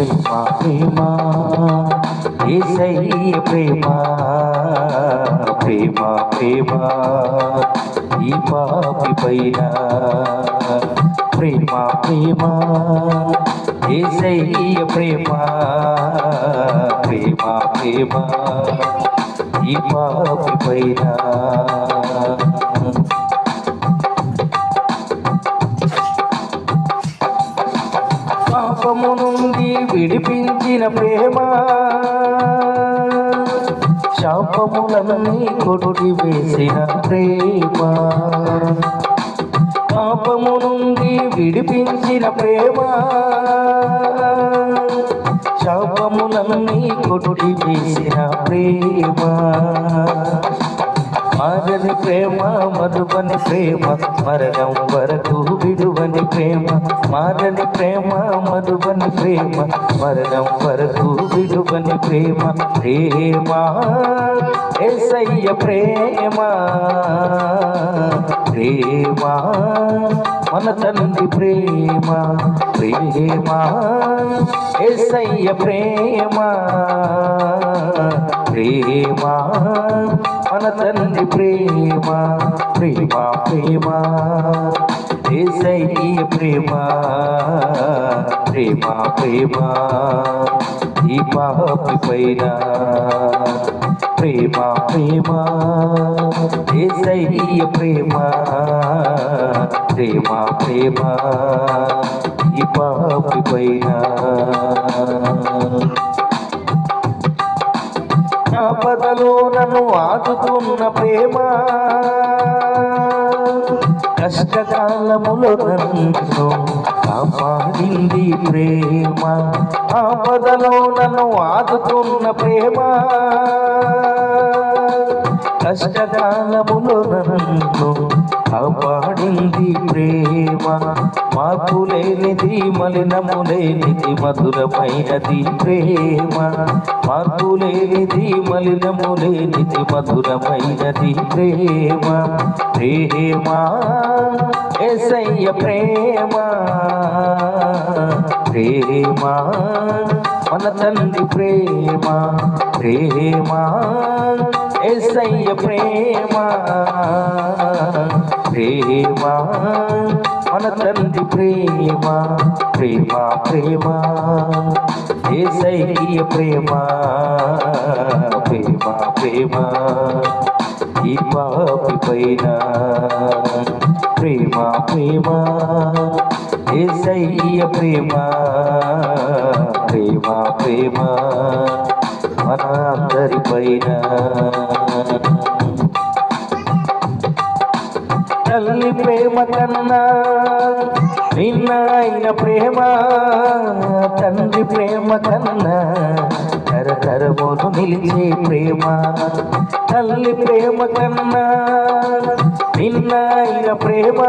ప్రేమ ప్రేమ ఏసయ్య ప్రేమ ప్రేమ ప్రేమ ఈ పాపి పైన. ప్రేమ ప్రేమ ఏసయ్య ప్రేమ ప్రేమ ప్రేమ ఈ పాపి పైన. విడిపించిన ప్రేమ. శాపములన్నీ కొట్టి వేసిన ప్రేమ. పాపము నుండి విడిపించిన ప్రేమ. శాపములన్నీ కొట్టి వేసిన ప్రేమ. మారని ప్రేమ మధువని ప్రేమ మరణం వరకు విడువని ప్రేమ. మారని ప్రేమ మధువని ప్రేమ మరణం వరకు విడువని ప్రేమ. ప్రేమ ఎసయ్య ప్రేమ. ప్రేమ మన తండ్రి ప్రేమ. ప్రేమ ఎసయ్య ప్రేమ. ప్రేమ మన తల్లి ప్రేమ ప్రేమ ప్రేమ. ఏసయ్య ప్రేమ ప్రేమ ప్రేమ. దీపాపి పైన ప్రేమ ప్రేమ. ఏసయ్య ప్రేమ ప్రేమ ప్రేమ. దీపాపి పాపి పైన ఆదుతున్న ప్రేమ. కష్టకాలములో నన్ను కాపాడింది ప్రేమ. ఆపదలో నన్ను ఆదుతున్న ప్రేమ. కష్టకాలములో నన్ను కాపాడింది ప్రేమ. మార్పు లేనిది మలినము లేనిది మధురమైనది ప్రేమ. మార్పు లేనిది మలినము లేనిది మధురమైనది ప్రేమ ప్రేమ ఎసయ్య ప్రేమ. ప్రేమ మన తండ్రి ప్రేమ. ప్రేమ ఎసయ్య ప్రేమ ప్రేమ మన తండ్రి ప్రేమ ప్రేమ ప్రేమ ఏసయ్య ప్రేమ ప్రేమ ప్రేమ ఈ పాపి పైన ప్రేమ ప్రేమ ఏసయ్య ప్రేమ ప్రేమ ప్రేమ మన అందరి తల్లి ప్రేమ కన్నా నిన్న అయిన ప్రేమ తండ్రి ప్రేమ కన్నా తరతరములు నిలిచే ప్రేమ. తల్లి ప్రేమ కన్నా నిన్న అయిన ప్రేమ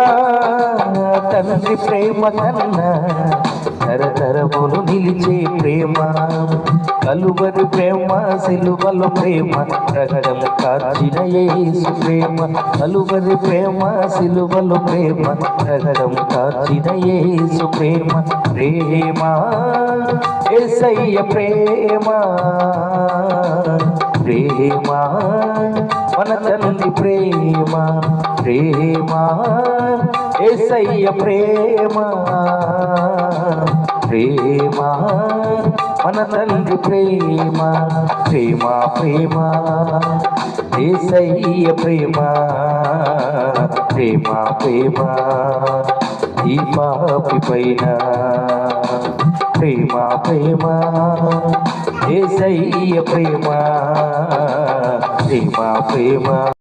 తండ్రి ప్రేమ కన్నా తరతరములు నిలిచే ప్రేమ కలువరి ప్రేమ సిలువల ప్రేమ రగడలు కాచిన యేసు ప్రేమ కలువరి ప్రేమ సిలువల ప్రేమ రగడం కాచిన యేసు ప్రేమ ప్రేమ ఏసయ్య ప్రేమ ప్రేమ మన తల్లి ప్రేమ ప్రేమ ఏసయ్య ప్రేమ. ప్రేమ మన తల్లి ప్రేమ ప్రేమ ప్రేమ దేశయ్య ప్రేమ ప్రేమ ప్రేమ ఈ పాపి పైన. ప్రేమ ప్రేమ దేశయ్య ప్రేమ ప్రేమ ప్రేమ.